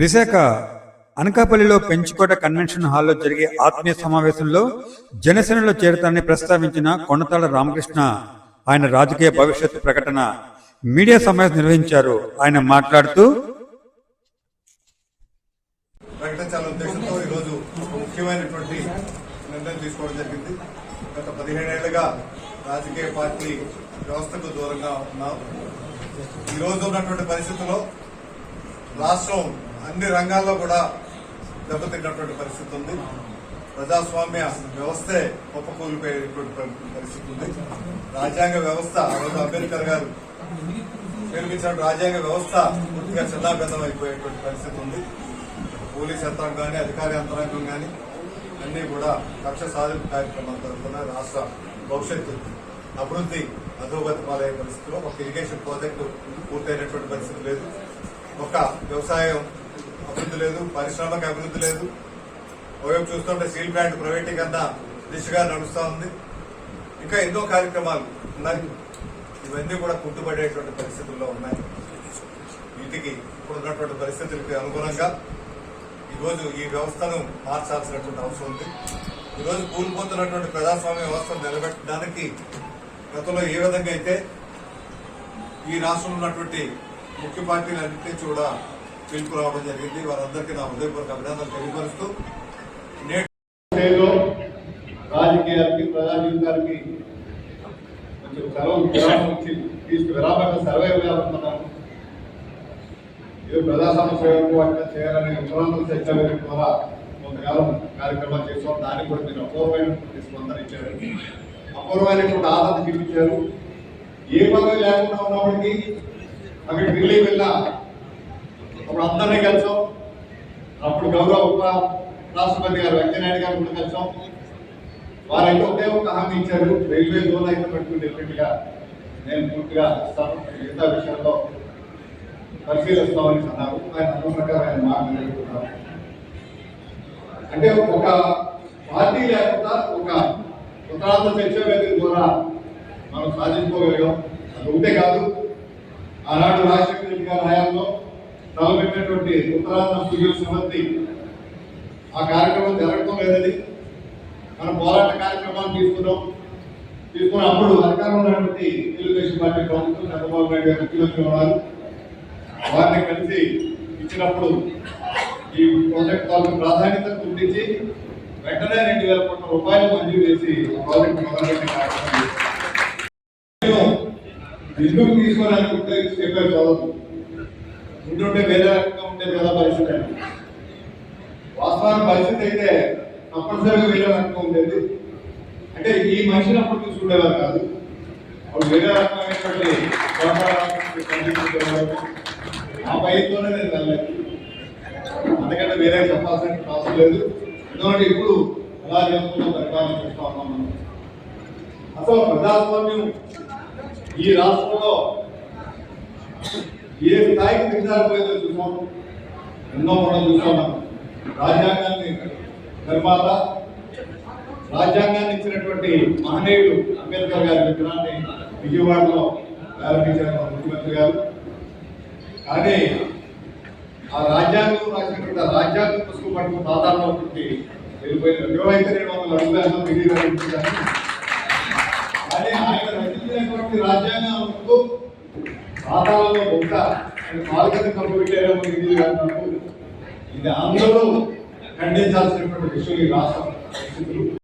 విశాఖ అనకాపల్లిలో పెంచుకోట కన్వెన్షన్ హాల్లో జరిగే ఆత్మీయ సమావేశంలో జనసేనలో చేరతానని ప్రస్తావించిన కొండతాళ రామకృష్ణ ఆయన రాజకీయ భవిష్యత్తు ప్రకటన మీడియా సమావేశం నిర్వహించారు. ఆయన మాట్లాడుతూ ప్రకటించాలనే ఉద్దేశంతో ఈరోజు ముఖ్యమైనటువంటి నిర్ణయం తీసుకోవడం జరిగింది. గత పదిహేనేళ్ళుగా రాజకీయ పార్టీ వ్యవస్థకు దూరంగా ఉన్నాం. ఈరోజు ఉన్నటువంటి పరిస్థితుల్లో రాష్ట్రం అన్ని రంగాల్లో కూడా దెబ్బతిన్నటువంటి పరిస్థితి ఉంది. ప్రజాస్వామ్య వ్యవస్థే కుప్పకూలిపోయేటువంటి పరి- పరిస్థితి ఉంది. రాజ్యాంగ వ్యవస్థ అంబేద్కర్ గారు నిర్మించిన రాజ్యాంగ వ్యవస్థ పూర్తిగా చిన్నాభిన్నం అయిపోయేటువంటి పరిస్థితి ఉంది. పోలీస్ యంత్రాంగం కానీ అధికార యంత్రాంగం కానీ అన్ని కూడా కక్ష సాధింపు కార్యక్రమాలు జరుగుతున్నాయి రాష్ట్ర భవిష్యత్తు అభివృద్ధి అధోగతి పాలయ్యే పరిస్థితిలో ఒక ఇరిగేషన్ ప్రాజెక్టు పూర్తయినటువంటి పరిస్థితి లేదు. ఒక వ్యవసాయం అభివృద్ధి లేదు పరిశ్రమకు అభివృద్ధి లేదు. ఒకవైపు చూస్తుంటే స్టీల్ ప్లాంట్ ప్రైవేటీకరణ దిశగా నడుస్తూ ఉంది. ఇంకా ఎన్నో కార్యక్రమాలు ఉన్నాయి. ఇవన్నీ కూడా కుట్టుబడేటువంటి పరిస్థితుల్లో ఉన్నాయి. వీటికి ఇప్పుడున్నటువంటి పరిస్థితులకి అనుగుణంగా ఈరోజు ఈ వ్యవస్థను మార్చాల్సినటువంటి అవసరం ఉంది. ఈరోజు కూలిపోతున్నటువంటి ప్రజాస్వామ్య వ్యవస్థను నిలబెట్టడానికి గతంలో ఏ విధంగా అయితే ఈ రాష్ట్రంలో ఉన్నటువంటి ముఖ్య పార్టీలన్నింటినీ కూడా పిలుపు రావడం జరిగింది. వారందరికీ నా హృదయపూర్వక అభినందనలు తెలియపరుస్తూ నేటి రాజకీయాలకి ప్రజా జీవితానికి కొంచెం సెలవు విరామం ఇచ్చి తీసుకు విరామంగా సర్వే చేయాలనుకున్నాను ఇది ప్రజా సమస్య వాటిని చేయాలనే వివరాలను చర్చ ద్వారా కొంతకాలం కార్యక్రమాలు చేసాం దానికి కూడా మీరు అపూర్వమైనటువంటి స్పందన ఇచ్చారు. అపూర్వమైనటువంటి ఆదరణ చూపించారు. ఏ పదవి లేకుండా ఉన్నప్పటికీ అక్కడ ఢిల్లీ వెళ్ళా అప్పుడు అందరినీ కలిసాం. అప్పుడు గౌరవ ఉప రాష్ట్రపతి గారు వెంకయ్యనాయుడు గారు కూడా కలిసాం. వారైతే ఒకే ఒక హామీ ఇచ్చారు. రైల్వే జోన్ అయితే పెట్టుకుని డెఫినెట్ నేను పూర్తిగా ఇస్తాను. మిగతా విషయంలో పరిశీలిస్తామని అన్నారు. ఆయన అన్న ఆయన మాట అంటే ఒక పార్టీ లేకుండా ఒక ఉత్తరాంధ్ర చర్చ వేదిక ద్వారా మనం సాధించుకోగలిగాం. అది ఒకటే కాదు. ఆనాడు రాజశేఖర రెడ్డి గారి హయాంలో తలపెట్టినటువంటి ఉత్తరాంధ్ర సుజీవ సమితి ఆ కార్యక్రమం జరగడం లేదని మన పోరాట కార్యక్రమాన్ని తీసుకున్నాం. తీసుకున్న అప్పుడు అధికారంలో ఉన్నటువంటి తెలుగుదేశం పార్టీ ప్రభుత్వం చంద్రబాబు నాయుడు గారు ముఖ్యమంత్రి ఉన్నారు. వారిని కలిసి ఇచ్చినప్పుడు ఈ ప్రాజెక్ట్ తాలూకు ప్రాధాన్యత గుర్తించి వెంటనే రెండు వేల కోట్ల రూపాయలు మంజూరు చేసి ప్రాజెక్ట్ మొదలుపెట్టే కార్యక్రమం ఎందుకు తీసుకోవడానికి ఉద్దేశించి చెప్పారు చదువు ఇంటుంటే వేరే రకంగా ఉంటే కదా పరిస్థితి అండి. వాస్తవానికి పరిస్థితి అయితే తప్పనిసరిగా వేరే రకంగా ఉండేది. అంటే ఈ మనిషిని అప్పుడు చూసుకునేవారు కాదు. అప్పుడు వేరే రకమైనటువంటి ఆ భయంతోనే నేను వెళ్ళలేదు. అందుకంటే వేరే చెప్పాల్సిన అవసరం లేదు. ఎందుకంటే ఇప్పుడు ఎలా చేస్తున్నా పరిపాలన చేస్తా ఉన్నాం మనం. అసలు ప్రజాస్వామ్యం ఈ రాష్ట్రంలో ఏ స్థాయికి దిగజారిపోయిందో చూసాం. ఎన్నో మనం చూసాం రాజ్యాంగాన్ని నిర్మాత రాజ్యాంగాన్ని ఇచ్చినటువంటి మహనీయుడు అంబేద్కర్ గారి విగ్రహాన్ని విజయవాడలో ప్రారంభించారు ముఖ్యమంత్రి గారు. కానీ ఆ రాజ్యాంగం రాసినటువంటి ఆ రాజ్యాంగ పుస్తకం పట్టుకుని సాధారణ వెళ్ళిపోయిన ఇరవై రెండు వందల అడుగులు తెలియదు కానీ ఆయన రచించినటువంటి రాజ్యాంగం పాతాళంలో బొక్క పాలకత కప్పు పెట్టారేమో ఇది అన్నప్పుడు ఇది అందరూ ఖండించాల్సినటువంటి విషయం ఈ రాష్ట్ర పరిస్థితులు.